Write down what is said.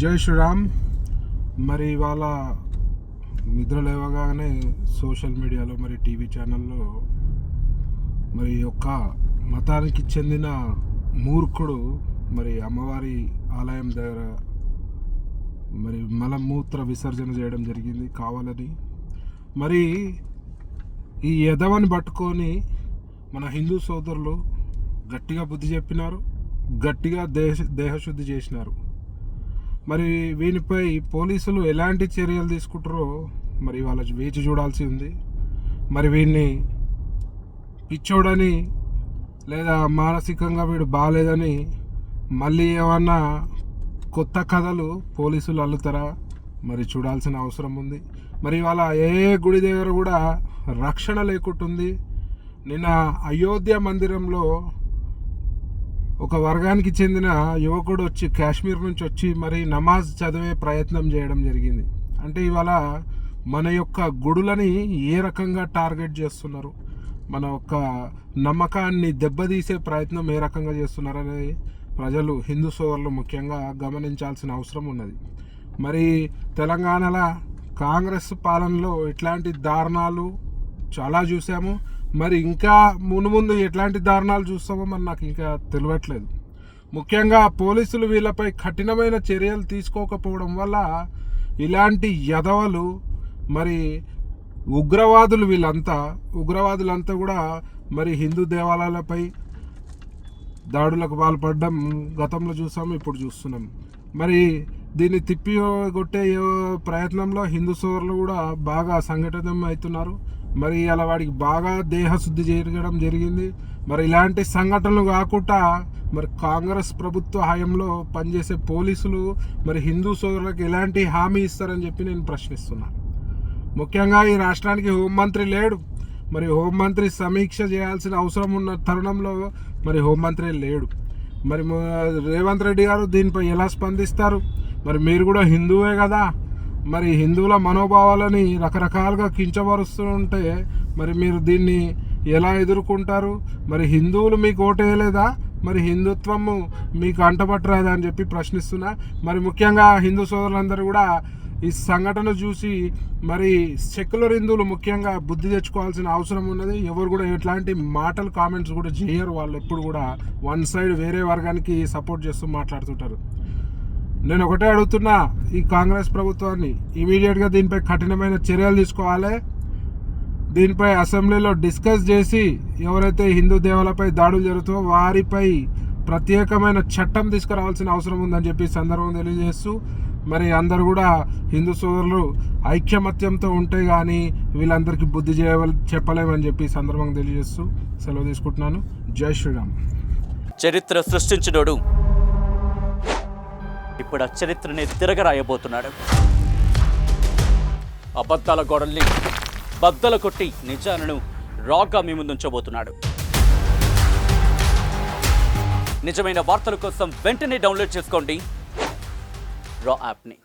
జై శ్రీరామ్. మరి ఇవాళ నిద్ర లేవగానే సోషల్ మీడియాలో మరి టీవీ ఛానల్లో మరి యొక్క మతానికి చెందిన మూర్ఖుడు మరి అమ్మవారి ఆలయం దగ్గర మరి మలమూత్ర విసర్జన చేయడం జరిగింది కావాలని. మరి ఈ యదవని పట్టుకొని మన హిందూ సోదరులు గట్టిగా బుద్ధి చెప్పినారు గట్టిగా దేహ దేహశుద్ధి చేసినారు. మరి వీనిపై పోలీసులు ఎలాంటి చర్యలు తీసుకుంటారో మరి వాళ్ళ వేచి చూడాల్సి ఉంది. మరి వీడిని పిచ్చోడని లేదా మానసికంగా వీడు బాగాలేదని మళ్ళీ ఏమన్నా కొత్త కథలు పోలీసులు అల్లుతారా? మరి చూడాల్సిన అవసరం ఉంది. మరి ఇవాళ ఏ గుడి దగ్గర కూడా రక్షణ లేకుంటుంది. నిన్న అయోధ్య మందిరంలో ఒక వర్గానికి చెందిన యువకుడు వచ్చి కాశ్మీర్ నుంచి వచ్చి మరి నమాజ్ చదివే ప్రయత్నం చేయడం జరిగింది. అంటే ఇవాళ మన యొక్క గుడులని ఏ రకంగా టార్గెట్ చేస్తున్నారు? మన యొక్క నమ్మకాన్ని దెబ్బతీసే ప్రయత్నం ఏ రకంగా చేస్తున్నారు అనేది ప్రజలు హిందూ సోదరులు ముఖ్యంగా గమనించాల్సిన అవసరం ఉన్నది. మరి తెలంగాణలో కాంగ్రెస్ పాలనలో ఇట్లాంటి దారుణాలు చాలా చూసాము. మరి ఇంకా మునుముందు ఎట్లాంటి దారుణాలు చూస్తామో మరి నాకు ఇంకా తెలియట్లేదు. ముఖ్యంగా పోలీసులు వీళ్ళపై కఠినమైన చర్యలు తీసుకోకపోవడం వల్ల ఇలాంటి యదవలు మరి ఉగ్రవాదులు వీళ్ళంతా ఉగ్రవాదులంతా కూడా మరి హిందూ దేవాలయాలపై దాడులకు పాల్పడడం గతంలో చూసాము ఇప్పుడు చూస్తున్నాం. మరి దీన్ని తిప్పి కొట్టే ప్రయత్నంలో హిందూ సోదరులు కూడా బాగా సంఘటితం అవుతున్నారు. మరి అలా వాడికి బాగా దేహశుద్ధి జరగడం జరిగింది. మరి ఇలాంటి సంఘటనలు కాకుండా మరి కాంగ్రెస్ ప్రభుత్వ హయాంలో పనిచేసే పోలీసులు మరి హిందూ సోదరులకు ఎలాంటి హామీ ఇస్తారని చెప్పి నేను ప్రశ్నిస్తున్నాను. ముఖ్యంగా ఈ రాష్ట్రానికి హోంమంత్రి లేడు. మరి హోంమంత్రి సమీక్ష చేయాల్సిన అవసరం ఉన్న తరుణంలో మరి హోంమంత్రి లేడు. మరి రేవంత్ రెడ్డి గారు దీనిపై ఎలా స్పందిస్తారు? మరి మీరు కూడా హిందువే కదా? మరి హిందువుల మనోభావాలని రకరకాలుగా కించపరుస్తూ ఉంటే మరి మీరు దీన్ని ఎలా ఎదుర్కొంటారు? మరి హిందువులు మీకు ఓటేయలేదా? మరి హిందుత్వము మీకు అంటపట్టరాదా అని చెప్పి ప్రశ్నిస్తున్నా. మరి ముఖ్యంగా హిందూ సోదరులందరూ కూడా ఈ సంఘటన చూసి మరి సెక్యులర్ హిందువులు ముఖ్యంగా బుద్ధి తెచ్చుకోవాల్సిన అవసరం ఉన్నది. ఎవరు కూడా ఎట్లాంటి మాటలు కామెంట్స్ కూడా చేయరు. వాళ్ళు ఎప్పుడు కూడా వన్ సైడ్ వేరే వర్గానికి సపోర్ట్ చేస్తూ మాట్లాడుతుంటారు. నేను ఒకటే అడుగుతున్నా ఈ కాంగ్రెస్ ప్రభుత్వాన్ని ఇమీడియట్గా దీనిపై కఠినమైన చర్యలు తీసుకోవాలి. దీనిపై అసెంబ్లీలో డిస్కస్ చేసి ఎవరైతే హిందూ దేవాలపై దాడులు జరుగుతాయో వారిపై ప్రత్యేకమైన చట్టం తీసుకురావాల్సిన అవసరం ఉందని చెప్పి సందర్భం తెలియజేస్తూ మరి అందరు కూడా హిందూ సోదరులు ఐక్యమత్యంతో ఉంటే కానీ వీళ్ళందరికీ బుద్ధి చేయవల్ చెప్పలేమని చెప్పి ఈ సందర్భంగా తెలియజేస్తూ సెలవు తీసుకుంటున్నాను. జై శ్రీరామ్. చరిత్ర సృష్టించినోడు ఇప్పుడు ఆ చరిత్రని తిరగరాయబోతున్నాడు. అబద్ధాల గోడల్ని బద్దలు కొట్టి నిజాలను రాగా మీ ముందుంచబోతున్నాడు. నిజమైన వార్తల కోసం వెంటనే డౌన్లోడ్ చేసుకోండి. র আপনি